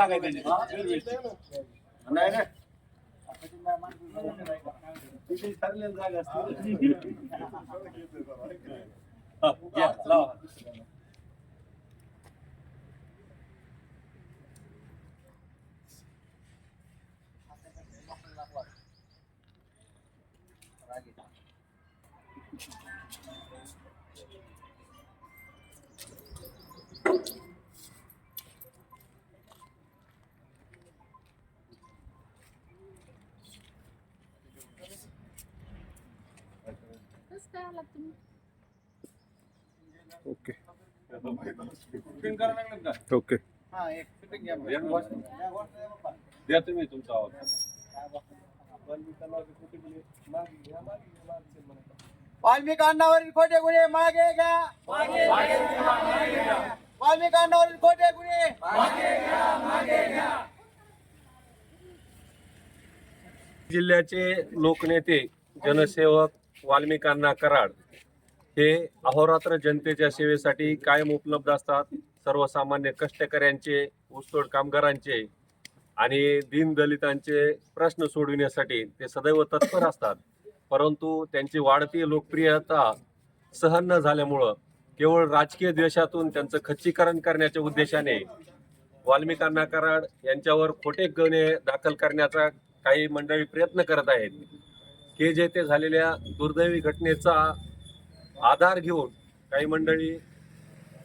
सांगायचं नाही ना ठरलेलं जागा असते Thank you. आलात तुम्ही. ओके. ओके. द्या तुम्ही तुमचा आवाज. वाल्मिक अण्णावरील खोटे गुन्हे मागे घ्या. वाल्मिक अण्णावरील खोटे गुन्हे. जिल्ह्याचे लोकनेते जनसेवक वाल्मिकांना कराड हे अहोरात्र जनतेच्या सेवेसाठी कायम उपलब्ध असतात. सर्वसामान्य कष्टकऱ्यांचे ऊसतोड कामगारांचे आणि दीनदलितांचे प्रश्न सोडविण्यासाठी ते सदैव तत्पर असतात. परंतु त्यांची वाढती लोकप्रियता सहन न झाल्यामुळं केवळ राजकीय द्वेषातून त्यांचं खच्चीकरण करण्याच्या उद्देशाने वाल्मिकांना कराड यांच्यावर खोटे गुन्हे दाखल करण्याचा काही मंडळी प्रयत्न करत आहेत. हे जे ते झालेल्या दुर्दैवी घटनेचा आधार घेऊन काही मंडळी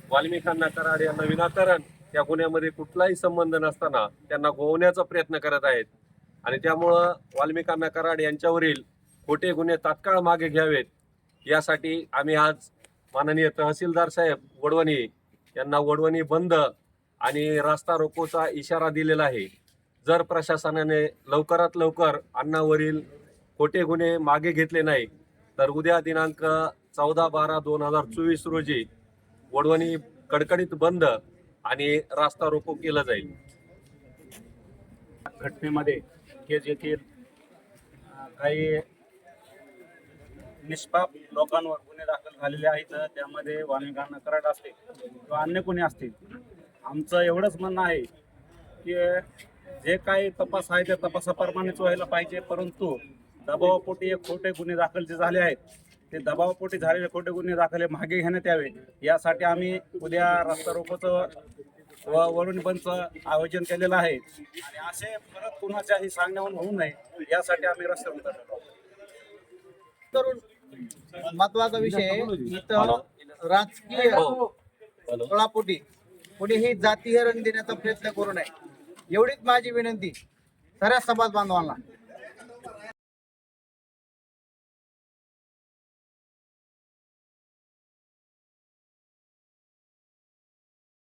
वाल्मिकांना कराड यांना विनाकारण त्या गुन्ह्यामध्ये कुठलाही संबंध नसताना त्यांना गोवण्याचा प्रयत्न करत आहेत. आणि त्यामुळं वाल्मिकांना कराड यांच्यावरील खोटे गुन्हे तात्काळ मागे घ्यावेत. यासाठी आम्ही आज माननीय तहसीलदार साहेब वडवणी यांना वडवणी बंद आणि रास्ता रोकोचा इशारा दिलेला आहे. जर प्रशासनाने लवकरात लवकर अन्नावरील खोटे गुन्हे मागे घेतले नाही तर उद्या दिनांक चौदा बारा दोन हजार चोवीस रोजी वडवणी कडकडीत बंद आणि रास्ता रोको केलं जाईल. घटनेमध्ये केज येथील काही निष्पाप लोकांवर गुन्हे दाखल झालेले आहेत. त्यामध्ये वाल्मिकांना कराड असते किंवा अन्य कोणी असतील. आमचं एवढंच म्हणणं आहे की जे काही तपास आहे त्या तपासाप्रमाणेच व्हायला पाहिजे परंतु दबावापोटी एक खोटे गुन्हे दाखल जे झाले आहेत ते दबावापोटी झालेले खोटे गुन्हे दाखल हे मागे घेण्यात यावे. यासाठी आम्ही उद्या रस्ता रोकोचं व वरुण बंदचं आयोजन केलेलं आहे. आणि असे परत कुणाच्याही सांगण्याहून होऊ नये यासाठी आम्ही रस्त्यावर उतरलेलो. करून महत्त्वाचा विषय इथं राजकीय तळापोटी कोणीही जातीय रंग देण्याचा प्रयत्न करू नये. एवढीच माझी विनंती. सर्व समाज बांधवांना